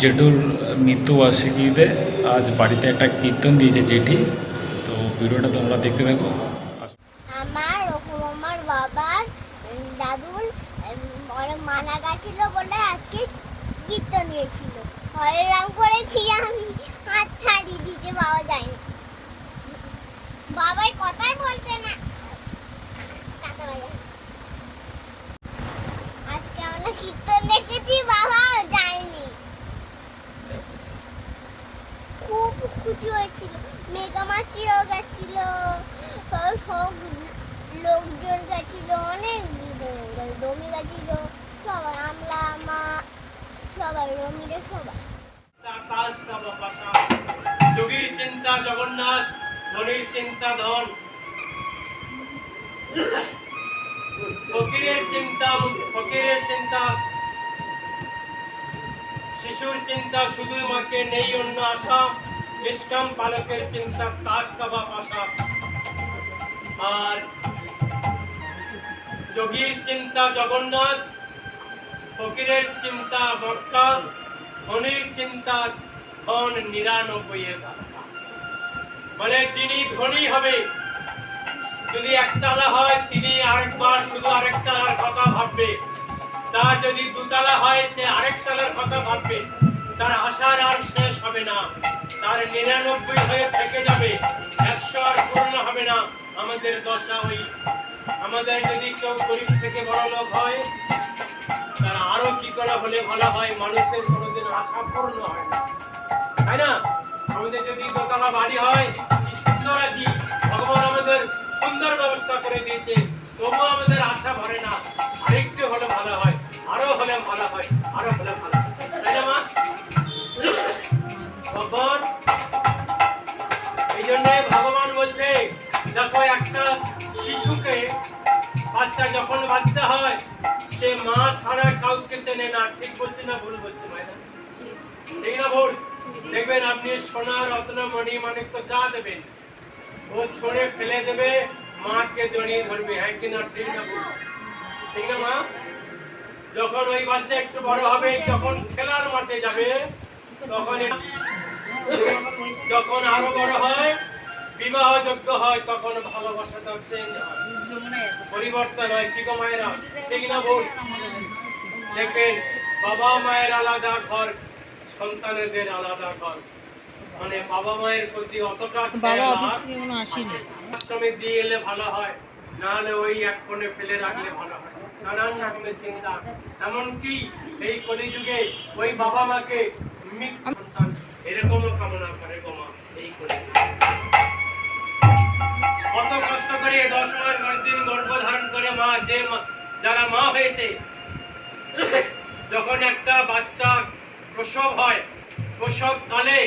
জেঠুর মৃত্যুবার্ষিকীতে আজ বাড়িতে একটা কীর্তন দিয়েছে জেঠি। তো ভিডিওটা তোমরা দেখতে থাকো। আমার আমার বাবার দাদুর মানা গেছিল বলে আজকে কীর্তন দিয়েছিল। হরে রাম করেছি আমি, হাত ছাড়ি দিতে পাওয়া যায় না বাবাই কথাই বলছে না। আজকে আমরা কীর্তন দেখেছি বাবা যায়নি খুব হয়েছিল মেঘামাছিও গেছিল, সব সব লোকজন গেছিল, অনেক রমি গেছিল, সবাই আমলা, মা, সবাই, রমিরে সবাই। যোগীর চিন্তা জগন্নাথ, ধনির চিন্তা ধন। ফকিরের চিন্তা ফকিরের চিন্তা। শিশুর চিন্তা শুধু মাকে নেই অন্য আশা। নিষ্কাম পালকের চিন্তা তাস কাবা পাশা। আর যোগীর চিন্তা জগন্নাথ, ফকিরের চিন্তা মক্কা, ধনির চিন্তা ধন নিরানব্বই এর দাতা। মানে যিনি ধনী হবে, যদি একতলা হয়, তিনি আরেকবার শুধু আরেকতলার কথা ভাববে। তার যদি দুতলা হয়, সে আরেকতলার কথা ভাববে। তার আশার আর শেষ হবে না। তার নিরানব্বই হয়ে থেকে যাবে। একশো আর পূর্ণ হবে না। আমাদের দশা ওই। আমাদের যদি কেউ গরিব থেকে বড় লোক হয়, তারা আরও কি করে হলে ভালো হয়? মানুষের কোনোদিন আশা পূর্ণ হয় না। তাই না? আমাদের যদি দোতলা বাড়ি হয়, কি সুন্দর আছি। ভগবান আমাদের সুন্দর ব্যবস্থা করে দিয়েছে। তবু আমাদের আশা ভরে না। আরেকটু হলে ভালো হয়। আরও হলে ভালো হয়। আরও হলে ভালো হয়। তাই না একটা শিশুকে বাচ্চা যখন বাচ্চা হয় সে মা ছাড়া কাউকে চেনে না ঠিক বলছে না ভুল বলছে মায়েরা ঠিক না ভুল? দেখবেন আপনি সোনা রত্ন মণি মানিক তো যা দেবেন ও ছড়ে ফেলে দেবে মাকে জড়িয়ে ধরবে। হ্যাঁ কিনা ঠিক না ভুল? ঠিক না মা? যখন ওই বাচ্চা একটু বড় হবে যখন খেলার মাঠে যাবে তখন যখন আরও বড় হয় বিবাহ যোগ্য হয় তখন ভালোবাসাটা চেঞ্জ হয় পরিবর্তন হয়। কি গো মায়েরা? ঠিক না ভুল? দেখবেন বাবা মায়ের আলাদা ঘর সন্তানেদের আলাদা ঘর। মানে বাবা মায়ের প্রতি অতটা আশ্রমে দিয়ে এলে ভালো হয় না হলে ওই এক কোণে ফেলে রাখলে ভালো হয়। নানান রকমের চিন্তা। এমনকি এই কলিযুগে ওই বাবা মাকে সন্তান এরকমও কামনা করে গোমা এই কলিযুগে। কত কষ্ট করে দশ মাস দশ দিন গর্ভ ধারণ করে মা যে যারা মা হয়েছে, যখন একটা বাচ্চা প্রসব হয়, প্রসব কালে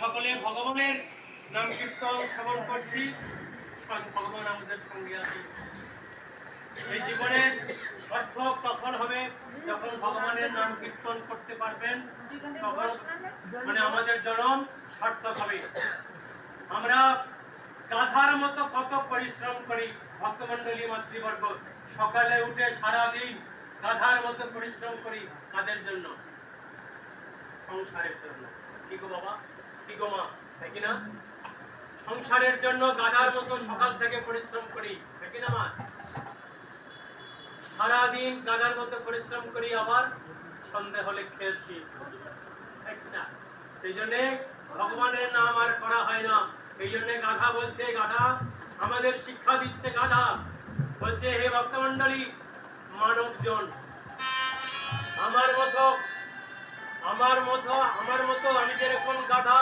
সকলে ভগবানের নাম কীর্তন শ্রবণ করছি। ভগবান আমাদের সঙ্গে আছে এই জীবনে সার্থক তখন হবে যখন ভগবানের নাম কীর্তন করতে পারবেন। তখন মানে আমাদের জনম সার্থক হবে। আমরা গাধার মতো কত পরিশ্রম করি ভক্তমণ্ডলী মাতৃবর্গ। সকালে উঠে সারা দিন গাধার মতো পরিশ্রম করি কাদের জন্য? সংসারের জন্য। কি গো বাবা? কি গো মা? তাই কি না সংসারের জন্য গাধার মতো সকাল থেকে পরিশ্রম করি, তাই কি না মা? সারাদিন গাধার মতো পরিশ্রম করি, আবার সন্ধে হলে খেয়ে শুই তাই কি না? সেই জন্যে ভগবানের নাম আর করা হয় না। এই জন্য গাধা বলছে, গাধা, আমাদের শিক্ষা দিচ্ছে গাধা। বলছে, হে ভক্তমন্ডলী মানবজন, আমার মতো আমার মতো আমার মতো আমি যেরকম গাধা।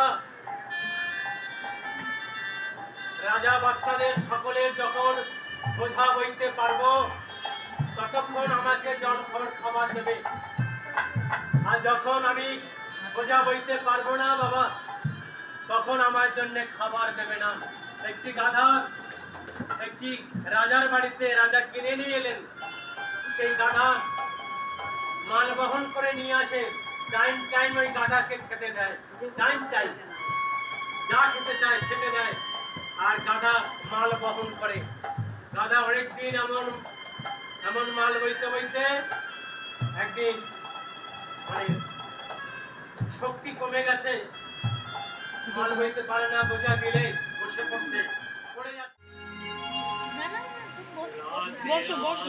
রাজা বাদশাদের সকলের যখন বোঝা বইতে পারব, ততক্ষণ আমাকে জল খাবার দেবে। আর যখন আমি বোঝা বইতে পারব না, বাবা, তখন আমার জন্য খাবার দেবে না। একটি গাধা একটি রাজার বাড়িতে রাজা কিনে নিয়ে এলেন। সেই গাধা মাল বহন করে নিয়ে আসে। টাইম টাইম ওই গাধাকে খেতে দেয় টাইম টাইম যা খেতে চায় খেতে দেয় আর গাধা মাল বহন করে। গাধা অনেকদিন এমন এমন মাল বইতে বইতে একদিন মানে শক্তি কমে গেছে। মাল বইতে পারে না বোঝা দিলে বসে পড়ছে। পড়ে যাচ্ছে। বসো, বসো।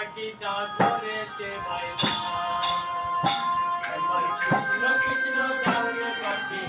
পাখিটা ধরেছে বাইনা একবার কৃষ্ণ কৃষ্ণ গানে পাখি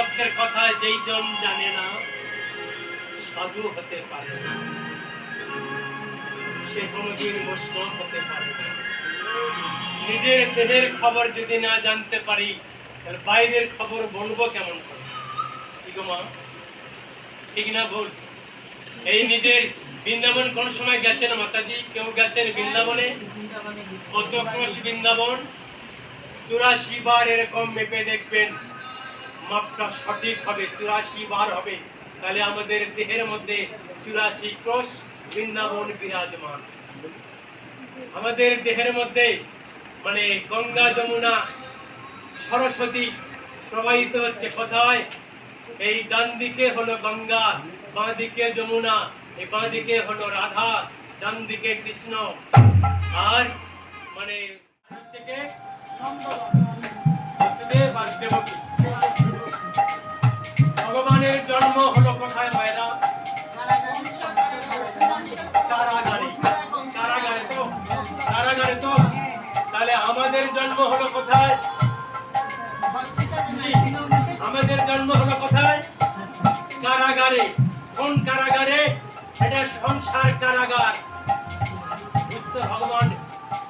তত্ত্বের কথা যেই জন জানে না, সাধু হতে পারে না। সে কোনোদিন বৈষ্ণব হতে পারে নিজের দেহের খবর যদি না জানতে পারি, তাহলে বাইরের খবর বলব কেমন করে? কি গো মা? ঠিক না ভুল? এই নিজের বৃন্দাবন কোন সময় গেছেন মাতাজি? কেউ গেছেন বৃন্দাবনে? কত ক্রোশ বৃন্দাবন? চুরাশি বার এরকম মেপে দেখবেন। মাপটা সঠিক হবে, চুরাশি বার হবে। তাহলে আমাদের দেহের মধ্যে চুরাশি ক্রোশ বৃন্দাবন বিরাজমান। আমাদের দেহের মধ্যে মানে গঙ্গা, যমুনা, সরস্বতী প্রবাহিত হচ্ছে কোথায়? এই ডান দিকে হলো গঙ্গা, বাঁ দিকে যমুনা, এই বাঁ দিকে হলো রাধা, ডান দিকে কৃষ্ণ। আর মানে হচ্ছে কে? বাসুদেব আর দেবকী। ভগবানের জন্ম হলো কোথায় মায়েরা? কারাগারে। কারাগারে তো? কারাগারে তো? তাহলে আমাদের জন্ম হলো কোথায়? আমাদের জন্ম হলো কোথায়? কারাগারে। কোন কারাগারে? এটা সংসার কারাগার। বুঝতে ভগবান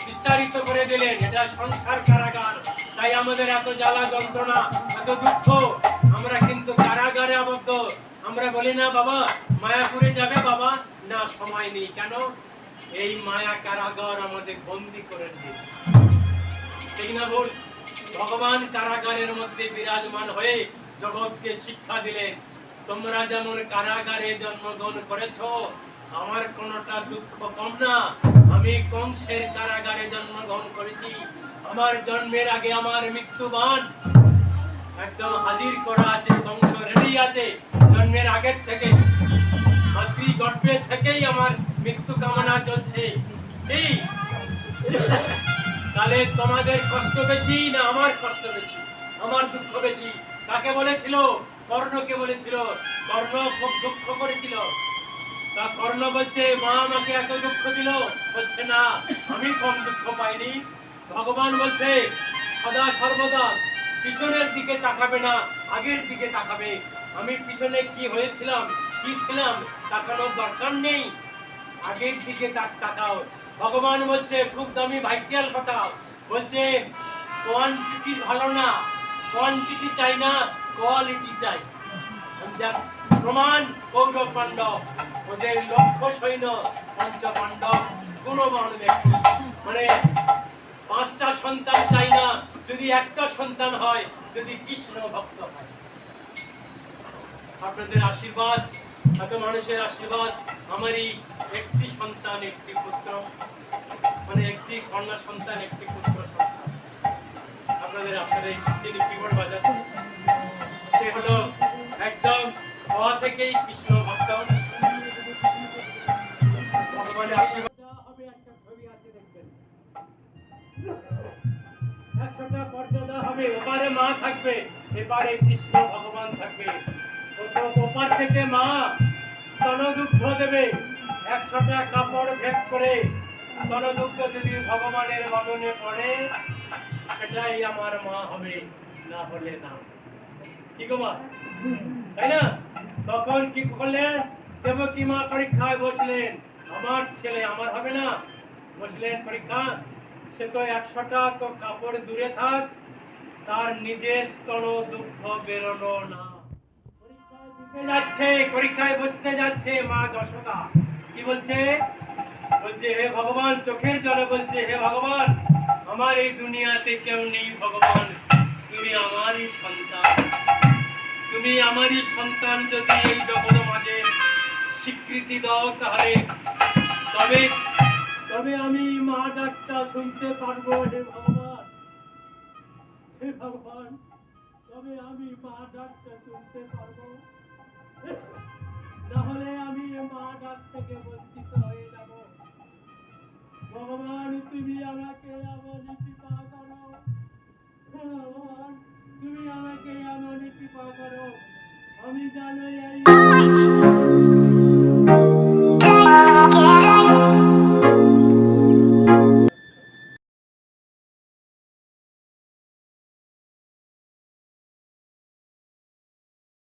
বিস্তারিত করে দিলেন, এটা সংসার কারাগার। তাই আমাদের এত জ্বালা যন্ত্রণা, এত দুঃখ। আমরা কিন্তু কারাগারে আবদ্ধ। আমরা বলি, না বাবা, মায়াপুরে যাবে বাবা। না, সময় নেই। কেন? এই মায়া কারাগার আমাদের বন্দি করে দিয়েছে। ঠিক না ভুল? ভগবান কারাগারের মধ্যে বিরাজমান হয়ে জগৎকে শিক্ষা দিলেন। তোমরা যেমন কারাগারে জন্মগ্রহণ করেছ, আমার কোনটা দুঃখ কম না। আমি কংসের কারাগারে জন্মগ্রহণ করেছি। আমার জন্মের আগে আমার মৃত্যুবান একদম হাজির করা আছে, বংশ রেডি আছে। জন্মের আগের থেকে, মাতৃ গর্ভের থেকেই আমার মৃত্যু কামনা চলছে। এই তাহলে তোমাদের কষ্ট বেশি না আমার কষ্ট বেশি? আমার দুঃখ বেশি? কাকে বলেছিল? কর্ণকে বলেছিল। কর্ণ খুব দুঃখ করেছিল। তা কর্ণ বলছে, মা আমাকে এত দুঃখ দিল? বলছে, না, আমি কম দুঃখ পাইনি। ভগবান বলছে, সদা সর্বদা পিছনের দিকে তাকাবে না, আগের দিকে তাকাবে। আমি পিছনে কি হয়েছিলাম, কি ছিলাম, তাকানোর দরকার নেই। আগের দিকে তাক তাকাও। ভগবান বলছে, খুব দামি ভাইটাল কথা। বলছে, কোয়ান্টিটি ভালো না। কোয়ান্টিটি চাই না, কোয়ালিটি চাই। প্রমাণ কৌরব পাণ্ডব। ওদের লক্ষ্য সৈন্য পঞ্চ পাণ্ডব গুণবান ব্যক্তি। মানে পাঁচটা সন্তান চাই না, যদি একটা সন্তান হয়, যদি কৃষ্ণ ভক্ত হয়। আপনাদের আশীর্বাদ, এত মানুষের আশীর্বাদ আমারই একটি সন্তান, একটি পুত্র মানে একটি কন্যা সন্তান, একটি পুত্র সন্তান। আপনাদের আসলে যিনি কিবোর্ড বাজাচ্ছে। সে হলো একদম হওয়া থেকেই কৃষ্ণ ভক্ত। আশীর্বাদ। হবে একটা ছবি আছে দেখবেন। একশোটা পর্দা হবে, ওপারে মা থাকবে, এপারে কৃষ্ণ ভগবান থাকবে। ওপার থেকে মা স্তনদুগ্ধ দেবে, একশোটা কাপড় ভেদ করে স্তনদুগ্ধ যদি ভগবানের পড়ে, সেটাই আমার মা হবে, না হলে না। কি গো মা? তাই না? তখন কি করলেন? মা পরীক্ষায় বসলেন। আমার ছেলে, আমার হবে না। বসলেন পরীক্ষা সে তো একশোটা তো কাপড় দূরে থাক, তার নিজের স্তন দুগ্ধ বেরোলো না। যাচ্ছে, পরীক্ষায় বসতে যাচ্ছে মা যশোদা। কি বলছে? বলছে, হে ভগবান, চোখের জলে বলছে, হে ভগবান, আমার এই দুনিয়াতে কেউ নেই ভগবান, তুমি আমারই সন্তান। তুমি আমারই সন্তান যদি এই জগৎ মাঝে স্বীকৃতি দাও তাহলে তবে তবে আমি মা ডাকটা শুনতে পারব হে ভগবান। হে ভগবান, তবে আমি মা ডাকটা শুনতে পারব। নাহলে আমি মা ডাক থেকে বঞ্চিত হয়ে যাব। ভগবান, তুমি আমাকে এমন কৃপা করো। ভগবান, তুমি আমাকে এমন কৃপা করো। আমি জানো এই